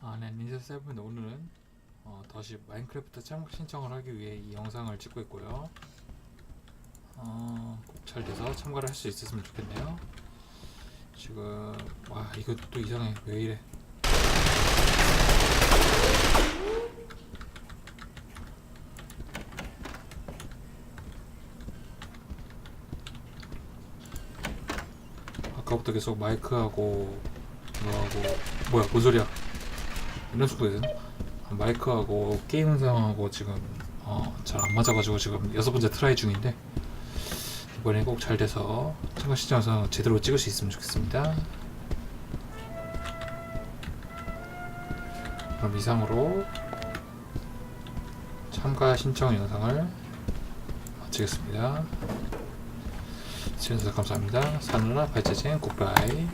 아, 네, 닌자 세븐 오늘은 어, 다시 마인크래프트 참가 신청을 하기 위해 이 영상을 찍고 있고요. 어, 꼭잘 돼서 참가를 할 수 있었으면 좋겠네요. 지금 와 이거 또 이상해 왜 이래? 아까부터 계속 마이크하고 뭐하고 뭐야 뭔 소리야? 이런 식으로? 마이크하고 게임 음성하고 지금 어, 잘 안 맞아가지고 지금 여섯 번째 트라이 중인데 이번에 꼭 잘 돼서 참가 영상 제대로 찍을 수 있으면 좋겠습니다. 그럼 이상으로 참가 신청 영상을 마치겠습니다. 시청해주셔서 감사합니다. 사누나 발제진 굿바이